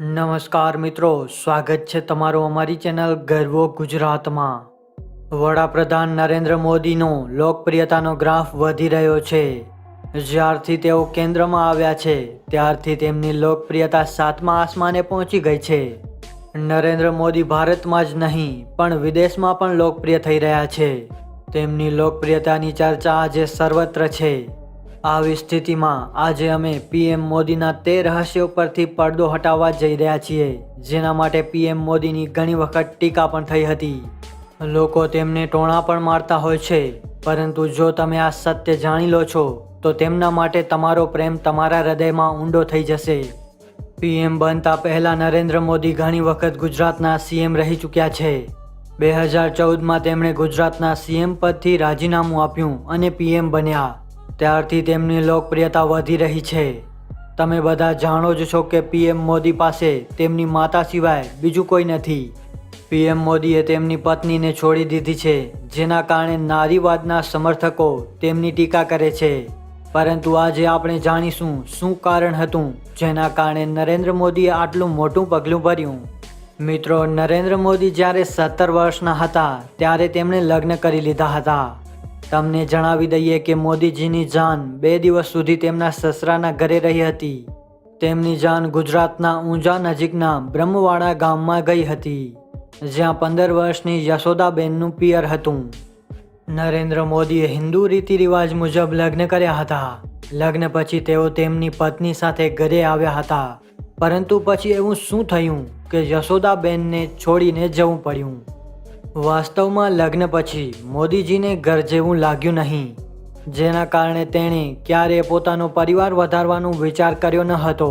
નમસ્કાર મિત્રો, સ્વાગત છે તમારું અમારી ચેનલ ગર્વો ગુજરાતમાં. વડાપ્રધાન નરેન્દ્ર મોદીનો લોકપ્રિયતાનો ગ્રાફ વધી રહ્યો છે. જ્યારથી તેઓ કેન્દ્રમાં આવ્યા છે, ત્યારથી તેમની લોકપ્રિયતા સાતમા આસમાને પહોંચી ગઈ છે. નરેન્દ્ર મોદી ભારતમાં જ નહીં, પણ વિદેશમાં પણ લોકપ્રિય થઈ રહ્યા છે. તેમની લોકપ્રિયતાની ચર્ચા આજે સર્વત્ર છે. આવી સ્થિતિમાં આજે અમે પીએમ મોદીના તે રહસ્યો પરથી પડદો હટાવવા જઈ રહ્યા છીએ, જેના માટે પીએમ મોદીની ઘણી વખત ટીકા પણ થઈ હતી. લોકો તેમને ટોણા પણ મારતા હોય છે, પરંતુ જો તમે આ સત્ય જાણી લો છો, તો તેમના માટે તમારો પ્રેમ તમારા હૃદયમાં ઊંડો થઈ જશે. પીએમ બનતા પહેલા નરેન્દ્ર મોદી ઘણી વખત ગુજરાતના સીએમ રહી ચૂક્યા છે. બે હજાર ચૌદમાં તેમણે ગુજરાતના સીએમ પદથી રાજીનામું આપ્યું અને પીએમ બન્યા. ત્યારથી તેમની લોકપ્રિયતા વધી રહી છે. તમે બધા જાણો જ છો કે પીએમ મોદી પાસે તેમની માતા સિવાય બીજું કોઈ નથી. પીએમ મોદીએ તેમની પત્નીને છોડી દીધી છે, જેના કારણે નારીવાદના સમર્થકો તેમની ટીકા કરે છે. પરંતુ આજે આપણે જાણીશું શું કારણ હતું, જેના કારણે નરેન્દ્ર મોદીએ આટલું મોટું પગલું ભર્યું. મિત્રો, નરેન્દ્ર મોદી જ્યારે સત્તર વર્ષના હતા, ત્યારે તેમણે લગ્ન કરી લીધા હતા. તમને જણાવી દઈએ કે મોદીજીની જાન બે દિવસ સુધી તેમના સસરાના ઘરે રહી હતી. તેમની જાન ગુજરાતના ઊંઝા નજીકના બ્રહ્મવાડા ગામમાં ગઈ હતી, જ્યાં પંદર વર્ષની યશોદાબેનનું પિયર હતું. નરેન્દ્ર મોદીએ હિન્દુ રીતિ રિવાજ મુજબ લગ્ન કર્યા હતા. લગ્ન પછી તેઓ તેમની પત્ની સાથે ઘરે આવ્યા હતા. પરંતુ પછી એવું શું થયું કે યશોદાબેનને છોડીને જવું પડ્યું? વાસ્તવમાં લગ્ન પછી મોદીજીને ઘર જેવું લાગ્યું નહીં. જેના કારણે તેણે ક્યારેય પોતાનો પરિવાર વધારવાનો વિચાર કર્યો ન હતો.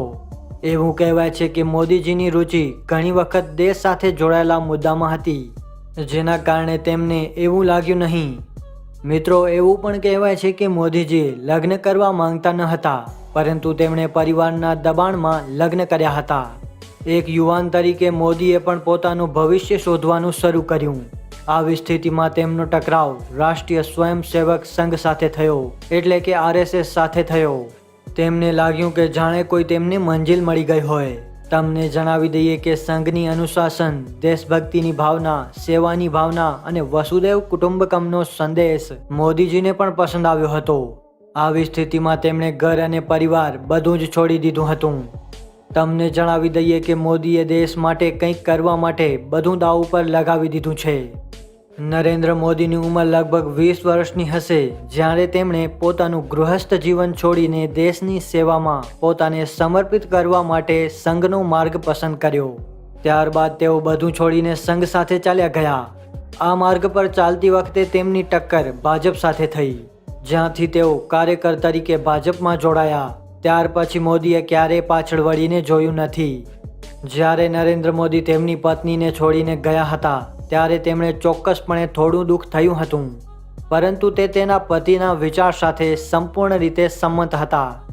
એવું કહેવાય છે કે મોદીજીની રુચિ ઘણી વખત દેશ સાથે જોડાયેલા મુદ્દામાં હતી, જેના કારણે તેમને એવું લાગ્યું નહીં. મિત્રો, એવું પણ કહેવાય છે કે મોદીજી લગ્ન કરવા માંગતા ન હતા, પરંતુ તેમણે પરિવારના દબાણમાં લગ્ન કર્યા હતા. એક યુવાન તરીકે મોદીએ પણ પોતાનું ભવિષ્ય શોધવાનું શરૂ કર્યું. આવી સ્થિતિમાં તેમનો ટકરાવ રાષ્ટ્રીય સ્વયંસેવક સંઘ સાથે થયો, એટલે કે આરએસએસ સાથે થયો. તેમને લાગ્યું કે જાણે કોઈ તેમને મંજિલ મળી ગઈ હોય. તમને જણાવી દઈએ કે સંઘની અનુશાસન, દેશભક્તિની ભાવના, સેવાની ભાવના અને વસુદેવ કુટુંબકમનો સંદેશ મોદીજીને પણ પસંદ આવ્યો હતો. આવી સ્થિતિમાં તેમણે ઘર અને પરિવાર બધું જ છોડી દીધું હતું. તમને જણાવી દઈએ કે મોદીએ દેશ માટે કંઈક કરવા માટે બધું દાવ ઉપર લગાવી દીધું છે. નરેન્દ્ર મોદીની ઉંમર લગભગ વીસ વર્ષની હશે, જ્યારે તેમણે પોતાનું ગૃહસ્થ જીવન છોડીને દેશની સેવામાં પોતાને સમર્પિત કરવા માટે સંઘનો માર્ગ પસંદ કર્યો. ત્યારબાદ તેઓ બધું છોડીને સંઘ સાથે ચાલ્યા ગયા. આ માર્ગ પર ચાલતી વખતે તેમની ટક્કર ભાજપ સાથે થઈ, જ્યાંથી તેઓ કાર્યકર તરીકે ભાજપમાં જોડાયા. ત્યાર પછી મોદીએ ક્યારેય પાછળ વળીને જોયું નથી. જ્યારે નરેન્દ્ર મોદી તેમની પત્નીને છોડીને ગયા હતા, ત્યારે તેમણે ચોક્કસપણે થોડું દુઃખ થયું હતું. પરંતુ તે તેના પતિના વિચાર સાથે સંપૂર્ણ રીતે સંમત હતા.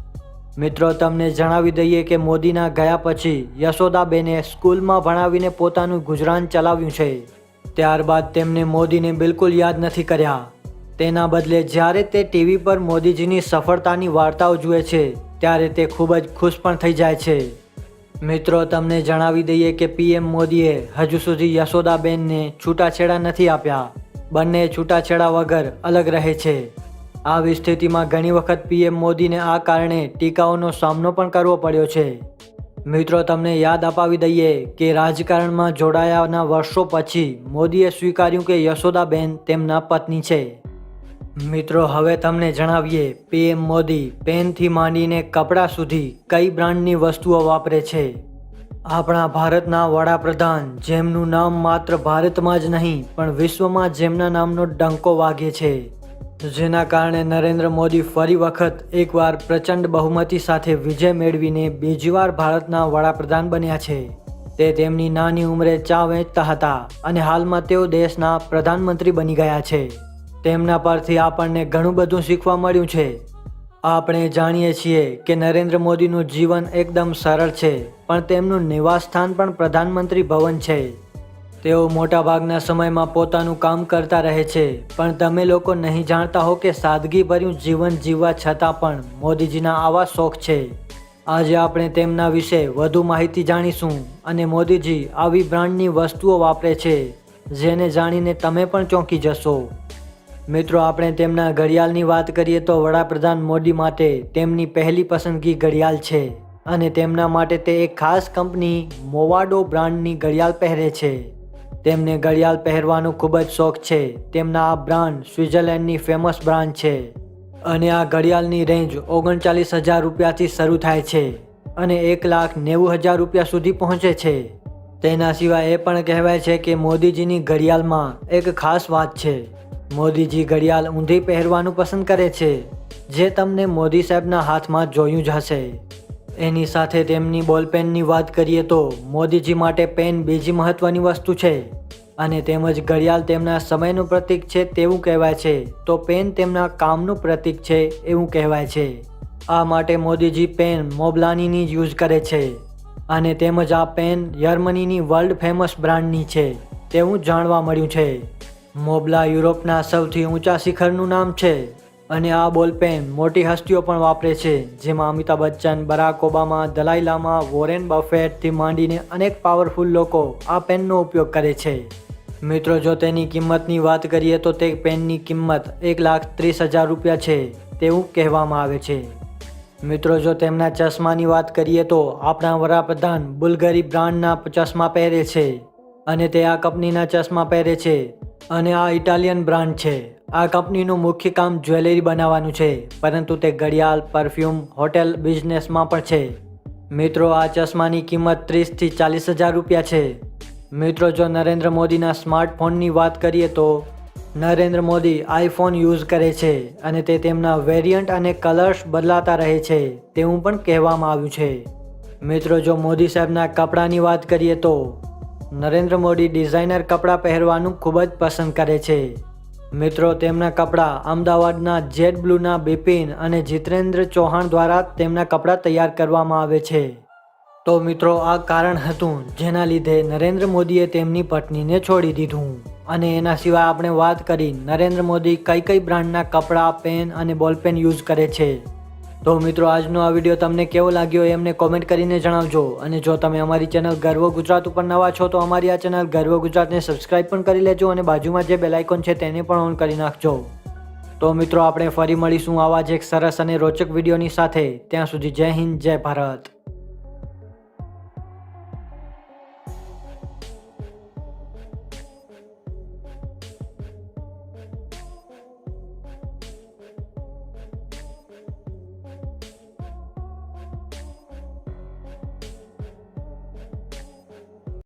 મિત્રો, તમને જણાવી દઈએ કે મોદીના ગયા પછી યશોદાબેને સ્કૂલમાં ભણાવીને પોતાનું ગુજરાન ચલાવ્યું છે. ત્યારબાદ તેમને મોદીને બિલકુલ યાદ નથી કર્યા. તેના બદલે જ્યારે તે ટીવી પર મોદીજીની સફળતાની વાર્તાઓ જુએ છે ત્યારે તે ખૂબ જ ખુશ પણ થઈ જાય છે. મિત્રો, તમને જણાવી દઈએ કે પીએમ મોદીએ હજુ સુધી યશોદાબેનને છૂટાછેડા નથી આપ્યા. બંને છૂટાછેડા વગર અલગ રહે છે. આવી સ્થિતિમાં ઘણી વખત પીએમ મોદીને આ કારણે ટીકાઓનો સામનો પણ કરવો પડ્યો છે. મિત્રો, તમને યાદ અપાવી દઈએ કે રાજકારણમાં જોડાયાના વર્ષો પછી મોદીએ સ્વીકાર્યું કે યશોદાબેન તેમના પત્ની છે. મિત્રો, હવે તમને જણાવીએ, પીએમ મોદી પેનથી માંડીને કપડાં સુધી કઈ બ્રાન્ડની વસ્તુઓ વાપરે છે. આપણા ભારતના વડાપ્રધાન જેમનું નામ માત્ર ભારતમાં જ નહીં, પણ વિશ્વમાં જેમના નામનો ડંકો વાગે છે. જેના કારણે નરેન્દ્ર મોદી ફરી વખત એકવાર પ્રચંડ બહુમતી સાથે વિજય મેળવીને બીજી વાર ભારતના વડાપ્રધાન બન્યા છે. તે તેમની નાની ઉંમરે ચા વેચતા હતા અને હાલમાં તેઓ દેશના પ્રધાનમંત્રી બની ગયા છે. તેમના પરથી આપણને ઘણું બધું શીખવા મળ્યું છે. આપણે જાણીએ છીએ કે નરેન્દ્ર મોદીનું જીવન એકદમ સરળ છે, પણ તેમનું નિવાસસ્થાન પણ પ્રધાનમંત્રી ભવન છે. તેઓ મોટાભાગના સમયમાં પોતાનું કામ કરતા રહે છે, પણ તમે લોકો નહીં જાણતા હો કે સાદગીભર્યું જીવન જીવવા છતાં પણ મોદીજીના આવા શોખ છે. આજે આપણે તેમના વિશે વધુ માહિતી જાણીશું અને મોદીજી આવી બ્રાન્ડની વસ્તુઓ વાપરે છે, જેને જાણીને તમે પણ ચોંકી જશો. મિત્રો, આપણે તેમના ઘડિયાળની વાત કરીએ તો વડાપ્રધાન મોદી માટે તેમની પહેલી પસંદગી ઘડિયાળ છે અને તેમના માટે તે એક ખાસ કંપની મોવાડો બ્રાન્ડની ઘડિયાળ પહેરે છે. તેમને ઘડિયાળ પહેરવાનો ખૂબ જ શોખ છે. તેમના આ બ્રાન્ડ સ્વિટ્ઝરલેન્ડની ફેમસ બ્રાન્ડ છે અને આ ઘડિયાળની રેન્જ ઓગણચાલીસ હજાર રૂપિયાથી શરૂ થાય છે અને એક લાખ નેવું હજાર રૂપિયા સુધી પહોંચે છે. તેના સિવાય એ પણ કહેવાય છે કે મોદીજીની ઘડિયાળમાં એક ખાસ વાત છે. મોદીજી ઘડિયાળ ઊંધી પહેરવાનું પસંદ કરે છે, જે તમને મોદી સાહેબના હાથમાં જોયું જ હશે. એની સાથે તેમની બોલપેનની વાત કરીએ તો મોદીજી માટે પેન બીજી મહત્વની વસ્તુ છે, અને તેમજ ઘડિયાળ તેમના સમયનું પ્રતીક છે તેવું કહેવાય છે, તો પેન તેમના કામનું પ્રતીક છે એવું કહેવાય છે. આ માટે મોદીજી પેન મોબલાનીની યુઝ કરે છે, અને તેમજ આ પેન જર્મનીની વર્લ્ડ ફેમસ બ્રાન્ડની છે, તેવું જાણવા મળ્યું છે. મોબલા યુરોપના સૌથી ઊંચા શિખરનું નામ છે અને આ બોલપેન મોટી હસ્તીઓ પણ વાપરે છે, જેમાં Amitabh Bachchan, Barack Obama, Dalai Lama, Warren બફેટથી માંડીને અનેક પાવરફુલ લોકો આ પેનનો ઉપયોગ કરે છે. મિત્રો, જો તેની કિંમતની વાત કરીએ તો તે પેનની કિંમત એક લાખ ત્રીસ હજાર રૂપિયા છે તેવું કહેવામાં આવે છે. મિત્રો, જો તેમના ચશ્માની વાત કરીએ તો આપણા વડાપ્રધાન બુલગરી બ્રાન્ડના ચશ્મા પહેરે છે અને તે આ કંપનીના ચશ્મા પહેરે છે. અને આ ઇટાલિયન બ્રાન્ડ છે. આ કંપનીનું મુખ્ય કામ જ્વેલરી બનાવવાનું છે, પરંતુ તે ઘડિયાળ, પરફ્યુમ, હોટેલ બિઝનેસમાં પણ છે. મિત્રો, આ ચશ્માની કિંમત ત્રીસથી ચાલીસ હજાર રૂપિયા છે. મિત્રો, જો નરેન્દ્ર મોદીના સ્માર્ટફોનની વાત કરીએ તો નરેન્દ્ર મોદી આઈફોન યુઝ કરે છે અને તે તેમના વેરિયન્ટ અને કલર્સ બદલાતા રહે છે, તેવું પણ કહેવામાં આવ્યું છે. મિત્રો, જો મોદી સાહેબના કપડાની વાત કરીએ તો નરેન્દ્ર મોદી ડિઝાઇનર કપડાં પહેરવાનું ખૂબ જ પસંદ કરે છે. મિત્રો, તેમના કપડાં અમદાવાદના જેટ બ્લુના બિપિન અને જીતેન્દ્ર ચૌહાણ દ્વારા તેમના કપડાં તૈયાર કરવામાં આવે છે. તો મિત્રો, આ કારણ હતું જેના લીધે નરેન્દ્ર મોદીએ તેમની પત્નીને છોડી દીધું. અને એના સિવાય આપણે વાત કરી નરેન્દ્ર મોદી કઈ કઈ બ્રાન્ડના કપડાં, પેન અને બોલપેન યુઝ કરે છે. તો મિત્રો, આજનો આ વીડિયો તમને કેવો લાગ્યો એ અમને કોમેન્ટ કરીને જણાવજો. અને જો તમે અમારી ચેનલ ગર્વ ગુજરાત ઉપર નવા છો, તો અમારી આ ચેનલ ગર્વ ગુજરાતને સબસ્ક્રાઇબ પણ કરી લેજો અને બાજુમાં જે બેલાઇકોન છે તેને પણ ઓન કરી નાખજો. તો મિત્રો, આપણે ફરી મળીશું આવા જ એક સરસ અને રોચક વિડીયોની સાથે. ત્યાં સુધી જય હિન્દ, જય ભારત.